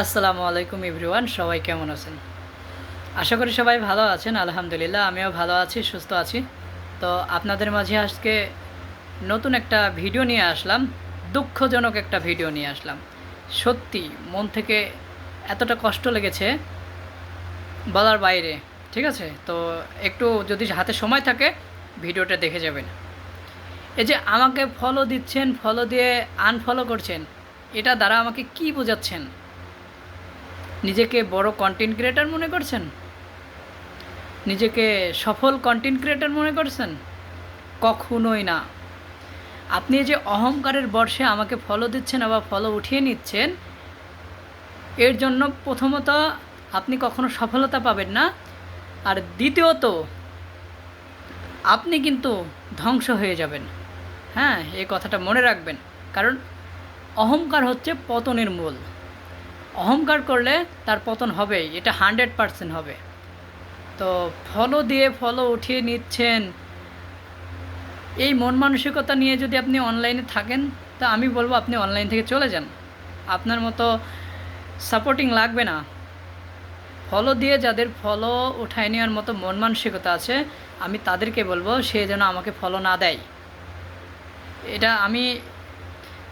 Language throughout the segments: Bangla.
আসসালামু আলাইকুম এভরিওয়ান, সবাই কেমন আছেন? আশা করি সবাই ভালো আছেন, আলহামদুলিল্লাহ, আমিও ভালো আছি, সুস্থ আছি। তো আপনাদের মাঝে আজকে নতুন একটা ভিডিও নিয়ে আসলাম, দুঃখজনক একটা ভিডিও নিয়ে আসলাম। সত্যি, মন থেকে এতটা কষ্ট লেগেছে বলার বাইরে, ঠিক আছে? তো একটু যদি হাতে সময় থাকে, ভিডিওটা দেখে যাবেন। এই যে আমাকে ফলো দিচ্ছেন ফলো দিয়ে আনফলো করছেন, এটা দ্বারা আমাকে কি বোঝাচ্ছেন? নিজেকে বড় কন্টেন্ট ক্রিয়েটার মনে করছেন? নিজেকে সফল কন্টেন্ট ক্রিয়েটার মনে করছেন? কখনোই না। আপনি যে অহংকারের বর্ষে আমাকে ফলো দিচ্ছেন আবার ফলো উঠিয়ে নিচ্ছেন, এর জন্য প্রথমত আপনি কখনো সফলতা পাবেন না। আর দ্বিতীয়ত, আপনি কিন্তু ধ্বংস হয়ে যাবেন। হ্যাঁ এই কথাটা মনে রাখবেন। কারণ অহংকার হচ্ছে পতনের মূল। অহংকার করলে তার পতন হবেই, এটা হান্ড্রেড পারসেন্ট হবে। তো ফলো দিয়ে ফলো উঠিয়ে নিচ্ছেন, এই মন মানসিকতা নিয়ে যদি আপনি অনলাইনে থাকেন, তা আমি বলব আপনি অনলাইন থেকে চলে যান। আপনার মতো সাপোর্টিং লাগবে না। ফলো দিয়ে যাদের ফলো উঠায় নেওয়ার মতো মন মানসিকতা আছে, আমি তাদেরকে বলব সে যেন আমাকে ফলো না দেয়। এটা আমি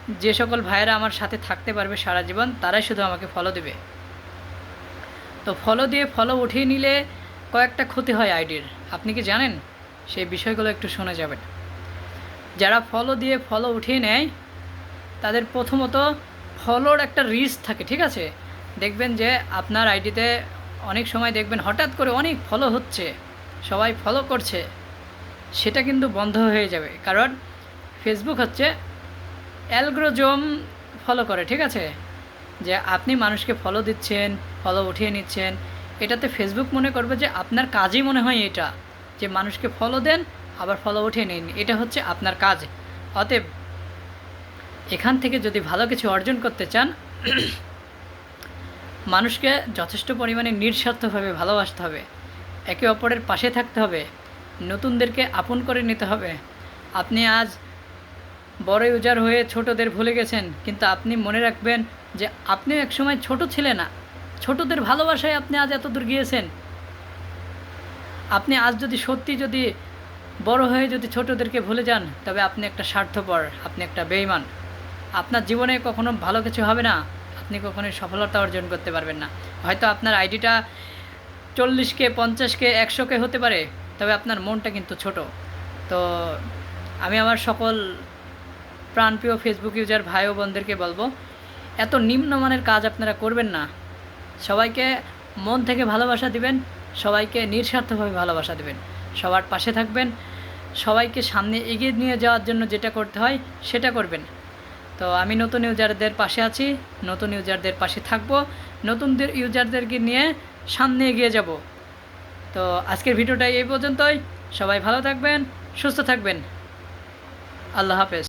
যে সকল ভাইয়েরা আমার সাথে থাকতে পারবে সারা জীবন, তারাই শুধু আমাকে ফলো দেবে। তো ফলো দিয়ে ফলো উঠিয়ে নিলে কয়েকটা ক্ষতি হয় আইডির। আপনি কি জানেন? সেই বিষয়গুলো একটু শুনে যাবেন। যারা ফলো দিয়ে ফলো উঠিয়ে নেয়, তাদের প্রথমত ফলোর একটা রিস্ক থাকে, ঠিক আছে? দেখবেন যে আপনার আইডিতে অনেক সময় দেখবেন হঠাৎ করে অনেক ফলো হচ্ছে, সবাই ফলো করছে, সেটা কিন্তু বন্ধ হয়ে যাবে। কারণ ফেসবুক হচ্ছে অ্যালগ্রোজম ফলো করে, ঠিক আছে? যে আপনি মানুষকে ফলো দিচ্ছেন ফলো উঠিয়ে নিচ্ছেন, এটাতে ফেসবুক মনে করবে যে আপনার কাজই মনে হয় এটা। যে মানুষকে ফলো দেন, আবার ফলো উঠিয়ে নিন, এটা হচ্ছে আপনার কাজ। অতএব এখান থেকে যদি ভালো কিছু অর্জন করতে চান, মানুষকে যথেষ্ট পরিমাণে নিঃস্বার্থভাবে ভালোবাসতে হবে। একে অপরের পাশে থাকতে হবে। নতুনদেরকে আপন করে নিতে হবে। আপনি আজ বড় ইউজার হয়ে ছোটদের ভুলে গেছেন, কিন্তু আপনি মনে রাখবেন যে আপনি একসময় ছোট ছিলেন না। ছোটদের ভালোবাসায় আপনি আজ এত দূর গিয়েছেন। আপনি আজ যদি সত্যি যদি বড় হয়ে যদি ছোটদেরকে ভুলে যান, তবে আপনি একটা স্বার্থপর, আপনি একটা বেইমান আপনার জীবনে কখনো ভালো কিছু হবে না, আপনি কখনোই সফলতা অর্জন করতে পারবেন না। হয়তো আপনার আইডিটা চল্লিশকে, পঞ্চাশকে, একশোকে হতে পারে, তবে আপনার মনটা কিন্তু ছোট। তো আমি আমার সকল প্রাণপ্রিয় ফেসবুক ইউজার ভাই ও বোনদেরকে বলব, এত নিম্নমানের কাজ আপনারা করবেন না। সবাইকে মন থেকে ভালোবাসা দিবেন, সবাইকে নিঃস্বার্থভাবে ভালোবাসা দিবেন। সবার পাশে থাকবেন, সবাইকে সামনে এগিয়ে নিয়ে যাওয়ার জন্য যেটা করতে হয় সেটা করবেন। তো আমি নতুন ইউজারদের পাশে আছি, নতুন ইউজারদের পাশে থাকব নতুনদের ইউজারদেরকে নিয়ে সামনে এগিয়ে যাব। তো আজকের ভিডিওটা এই পর্যন্তই। সবাই ভালো থাকবেন, সুস্থ থাকবেন। আল্লাহ হাফেজ।